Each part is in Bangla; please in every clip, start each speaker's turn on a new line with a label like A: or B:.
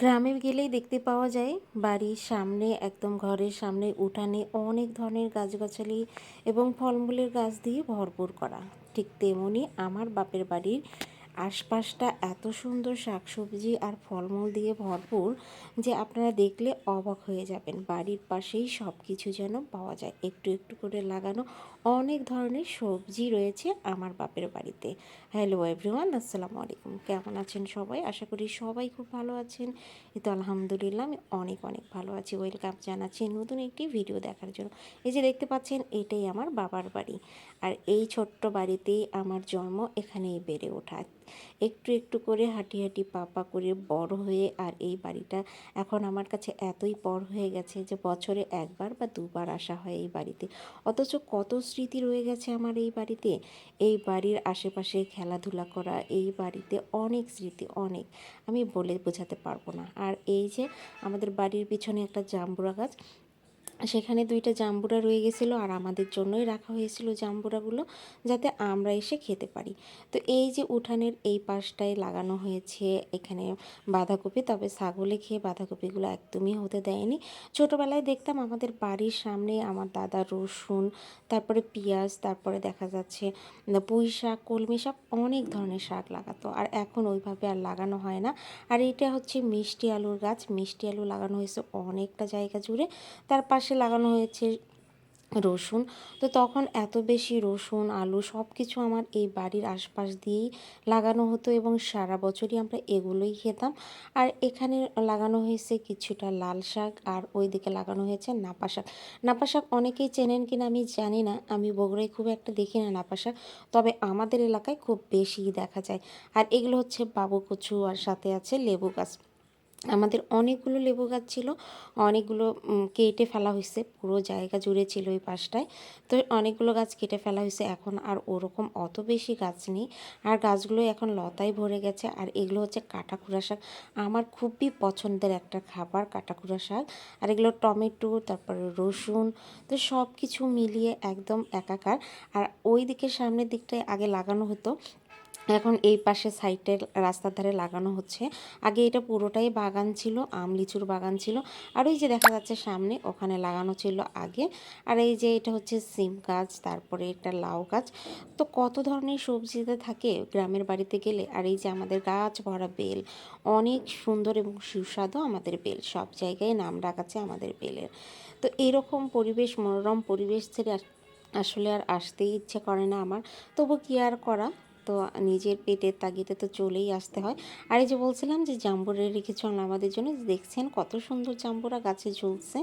A: গ্রামে গেলেই দেখতে পাওয়া যায়, বাড়ির সামনে, একদম ঘরের সামনে উঠানে অনেক ধরনের গাছগাছালি এবং ফলমূলের গাছ দিয়ে ভরপুর করা। ঠিক তেমনি আমার বাপের বাড়ির আশপাশটা এত সুন্দর শাকসবজি আর ফলমূল দিয়ে ভরপুর যে আপনারা দেখলে অবাক হয়ে যাবেন। বাড়ির পাশেই সব কিছু যেন পাওয়া যায়। একটু একটু করে লাগানো অনেক ধরনের সবজি রয়েছে আমার বাপের বাড়িতে। হ্যালো এভরিওয়ান আসসালামু আলাইকুম। কেমন আছেন সবাই? আশা করি সবাই খুব ভালো আছেন। এই তো আলহামদুলিল্লাহ, আমি অনেক অনেক ভালো আছি। ওয়েলকাম জানাচ্ছি নতুন একটি ভিডিও দেখার জন্য। এই যে দেখতে পাচ্ছেন, এটাই আমার বাবার বাড়ি। আর এই ছোট্ট বাড়িতেই আমার জন্ম এখানেই বেড়ে ওঠা। একটু একটু করে হাঁটি হাঁটি পাপা করে বড় হয়ে, আর এই বাড়িটা এখন আমার কাছে এতই পর হয়ে গেছে যে বছরে একবার বা দুবার আসা হয় এই বাড়িতে। অথচ কত স্মৃতি রয়ে গেছে আমার এই বাড়িতে। এই বাড়ির আশেপাশে খেলাধুলা করা, এই বাড়িতে অনেক স্মৃতি, অনেক। আমি বলে বোঝাতে পারব না। আর এই যে আমাদের বাড়ির পিছনে একটা জাম্বুরা গাছ সেখানে দুইটা জাম্বুরা রয়ে গেছিল আর আমাদের জন্যই রাখা হয়েছিল জাম্বুরাগুলো যাতে আমরা এসে খেতে পারি। তো এই যে উঠানের এই পাশটায় লাগানো হয়েছে এখানে বাঁধাকপি, তবে ছাগলে খেয়ে বাঁধাকপিগুলো একদমই হতে দেয়নি। ছোটোবেলায় দেখতাম আমাদের বাড়ির সামনে আমার দাদা রসুন, তারপরে পেঁয়াজ, তারপরে দেখা যাচ্ছে পুঁই শাক, কলমি শাক, অনেক ধরনের শাক লাগাতো। আর এখন ওইভাবে আর লাগানো হয় না। আর এটা হচ্ছে মিষ্টি আলুর গাছ, মিষ্টি আলু লাগানো হয়েছে অনেকটা জায়গা জুড়ে। তার পাশে লাগানো হয়েছে রসুন। তো তখন এত বেশি রসুন, আলু সব কিছু আমার এই বাড়ির আশপাশ দিয়েই লাগানো হতো এবং সারা বছরই আমরা এগুলোই খেতাম। আর এখানে লাগানো হয়েছে কিছুটা লাল শাক আর ওই দিকে লাগানো হয়েছে নাপা শাক। নাপা শাক অনেকেই চেনেন কিনা আমি জানি না, আমি বগুড়ায় খুব একটা দেখি না নাপা শাক। তবে আমাদের এলাকায় খুব বেশিই দেখা যায়। আর এগুলো হচ্ছে বাবু কচু আর সাথে আছে লেবু গাছ। আমাদের অনেকগুলো লেবু গাছ ছিল, অনেকগুলো কেটে ফেলা হয়েছে, পুরো জায়গা জুড়ে ছিল ওই পাশটায়। তো অনেকগুলো গাছ কেটে ফেলা হয়েছে এখন, আর ওরকম অত বেশি গাছ নেই। আর গাছগুলো এখন লতায় ভরে গেছে, আর এগুলো হচ্ছে কাটাকুড়া শাক। আমার খুবই পছন্দের একটা খাবার কাটাকুড়া শাক, আর এগুলো টমেটো, তারপরে রসুন, তো সব কিছু মিলিয়ে একদম একাকার। আর ওই দিকের সামনের দিকটায় আগে লাগানো হতো এখন এই পাশে সাইডের রাস্তার ধারে লাগানো হচ্ছে। আগে এটা পুরোটাই বাগান ছিল, আম, লিচুর বাগান ছিল। আর ওই যে দেখা যাচ্ছে সামনে ওখানে লাগানো ছিল আগে। আর এই যে এটা হচ্ছে সিম গাছ, তারপরে একটা লাউ গাছ। তো কত ধরনের সবজিতে থাকে গ্রামের বাড়িতে গেলে? আর এই যে আমাদের গাছ ভরা বেল, অনেক সুন্দর এবং সুস্বাদু আমাদের বেল। সব জায়গায় নাম রাখাচ্ছে আমাদের বেলের। তো এরকম পরিবেশ, মনোরম পরিবেশ ছেড়ে আসলে আর আসতেই ইচ্ছে করে না আমার। তবু কি আর করা? তো নিজের পেটের তাগিদে তো চলেই আসতে হয়। আর এই যে বলছিলাম যে জাম্বুরে রেখেছিলাম আমাদের জন্য দেখছেন কত সুন্দর জাম্বুরা গাছে ঝুলছে।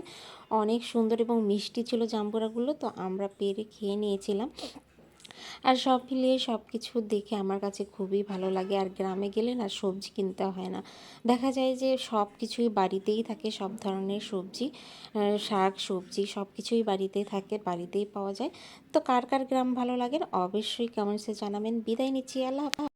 A: অনেক সুন্দর এবং মিষ্টি ছিল জাম্বুরাগুলো, তো আমরা পেরে খেয়ে নিয়েছিলাম। আর সব মিলিয়ে সব কিছু দেখে আমার কাছে খুবই ভালো লাগে। আর গ্রামে গেলে না সবজি কিনতে হয় না। দেখা যায় যে সব কিছুই বাড়িতেই থাকে, সব ধরনের সবজি শাক, সবজি সব কিছুই বাড়িতেই থাকে, বাড়িতেই পাওয়া যায়। তো কার কার গ্রাম ভালো লাগে অবশ্যই কমেন্টসে জানাবেন। বিদায় নিচ্ছি, আল্লাহ